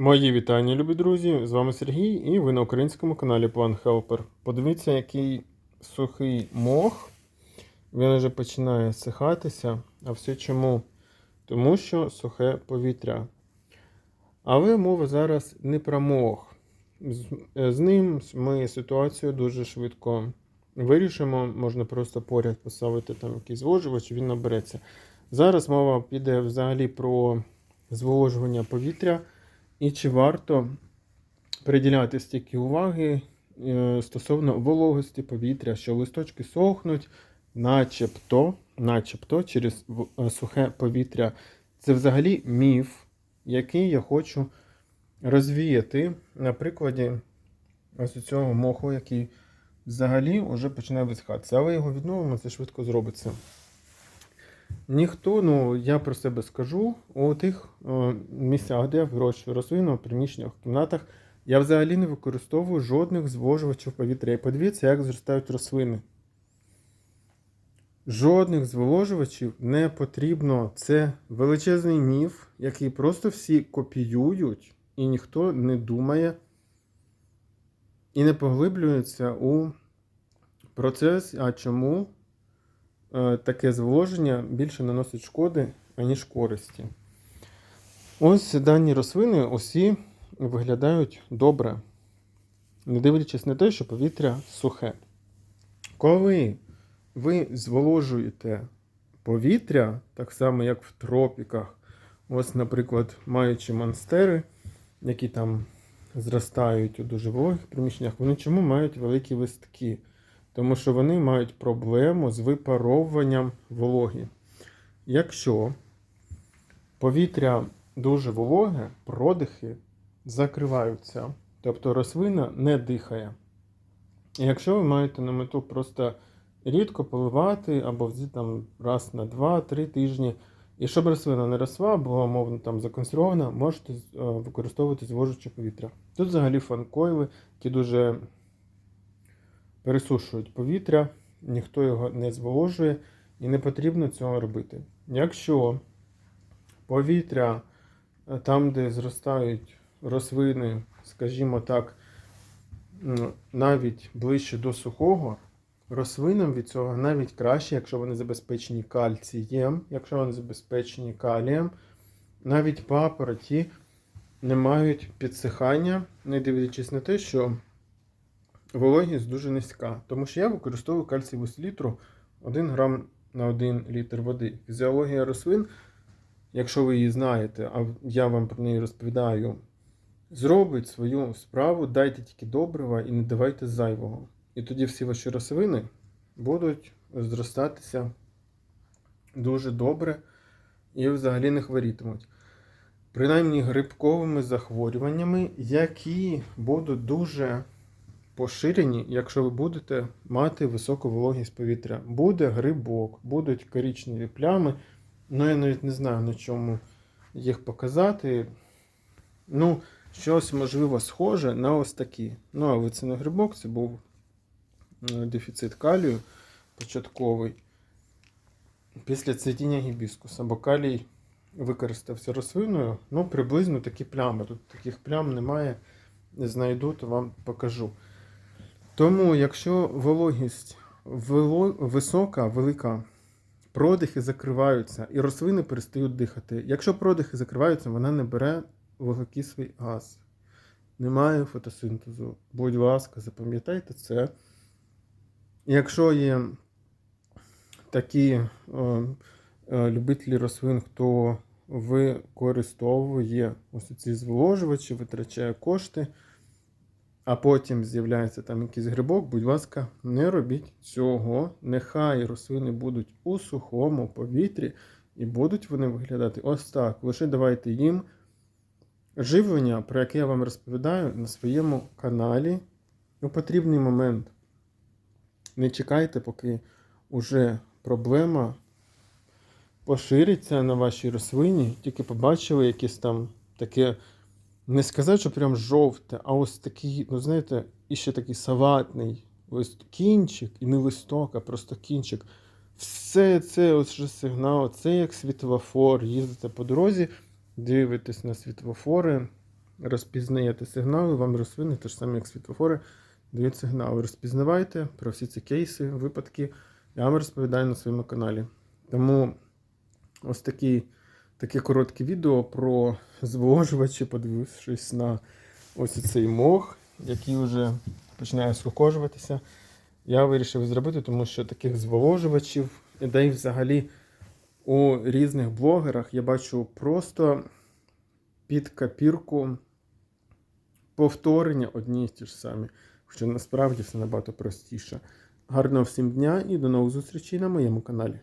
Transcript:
Мої вітання, любі друзі! З вами Сергій і ви на українському каналі Plant Helper. Подивіться, який сухий мох. Він вже починає сихатися. А все чому? Тому що сухе повітря. Але мова зараз не про мох. З, е, з ним ми ситуацію дуже швидко вирішимо. Можна просто поряд поставити там якийсь зводжувач, він набереться. Зараз мова піде взагалі про зволожування повітря. І чи варто приділяти стільки уваги е, стосовно вологості повітря, що листочки сохнуть, начебто, начебто через е, сухе повітря. Це взагалі міф, який я хочу розвіяти на прикладі ось цього моху, який взагалі вже починає висихатися. Але його відновимо, це швидко зробиться. Ніхто, ну я про себе скажу, у тих е, місцях, де я вирощую рослину, в приміщеннях, кімнатах, я взагалі не використовую жодних зволожувачів повітря. І подивіться, як зростають рослини. Жодних зволожувачів не потрібно. Це величезний міф, який просто всі копіюють, і ніхто не думає і не поглиблюється у процес. А чому? Е, таке зволоження більше наносить шкоди, аніж користі. Ось дані рослини усі виглядають добре, не дивлячись на те, що повітря сухе. Коли ви зволожуєте повітря, так само як в тропіках, ось, наприклад, маючи монстери, які там зростають у дуже вологих приміщеннях, вони чому мають великі листки? Тому що вони мають проблему з випаровуванням вологі. Якщо повітря дуже вологе, продихи закриваються, тобто рослина не дихає. Якщо ви маєте на мету просто рідко поливати або там раз на 2-3 тижні, і щоб рослина не росла, була мовно там законсервована, можете е, використовувати звожуче повітря. Тут взагалі фанкойли, які дуже пересушують повітря, ніхто його не зволожує і не потрібно цього робити. Якщо повітря е, там, де зростають рослини, скажімо так, навіть ближче до сухого, рослинам від цього навіть краще, якщо вони забезпечені кальцієм, якщо вони забезпечені калієм, навіть папороті не мають підсихання, не дивлячись на те, що вологість дуже низька. Тому що я використовую кальцієву селітру 1 грам на 1 літр води. Фізіологія рослин, якщо ви її знаєте, а я вам про неї розповідаю, зробить свою справу, дайте тільки добрива і не давайте зайвого. І тоді всі ваші рослини будуть зростатися дуже добре і взагалі не хворітимуть. Принаймні грибковими захворюваннями, які будуть дуже поширені, якщо ви будете мати високу вологість повітря. Буде грибок, будуть коричневі плями. Ну, я навіть не знаю, на чому їх показати. Ну, щось, можливо, схоже на ось такі. Ну, але це не грибок, це був е, дефіцит калію початковий. Після цвітіння гібіскуса, бо калій використався рослиною, ну, приблизно такі плями. Тут таких плям немає. Знайду, то вам покажу. Тому, якщо вологість висока, велика, продихи закриваються і рослини перестають дихати. Якщо продихи закриваються, вона не бере вуглекислий газ. Немає фотосинтезу. Будь ласка, запам'ятайте це. Якщо є такі е, е, любителі рослин, хто використовує ось ці зволожувачі, витрачає кошти а потім з'являється там якийсь грибок, будь ласка, не робіть цього. Нехай рослини будуть у сухому повітрі і будуть вони виглядати ось так. Лише давайте їм живлення, про яке я вам розповідаю на своєму каналі у потрібний момент. Не чекайте, поки уже проблема пошириться на вашій рослині, тільки побачили якесь там таке. Не сказати, що прям жовте, а ось такий, ну знаєте, і ще такий салатний ось кінчик, і не листок, а просто кінчик. Все це ось вже сигнал, це як світлофор. Їздите по дорозі, дивитесь на світлофори, розпізнаєте сигнали, вам рослини, те ж саме, як світлофори, дають сигнали. Розпізнавайте про всі ці кейси, випадки. Я вам розповідаю на своєму каналі. Тому ось такі, таке коротке відео про зволожувачі, подивившись на ось цей мох, який вже починає схожуватися. Я вирішив зробити, тому що таких зволожувачів, ідей взагалі у різних блогерах я бачу просто під копірку повторення одні й ті ж самі. Хоча насправді все набагато простіше. Гарного всім дня і до нових зустрічей на моєму каналі.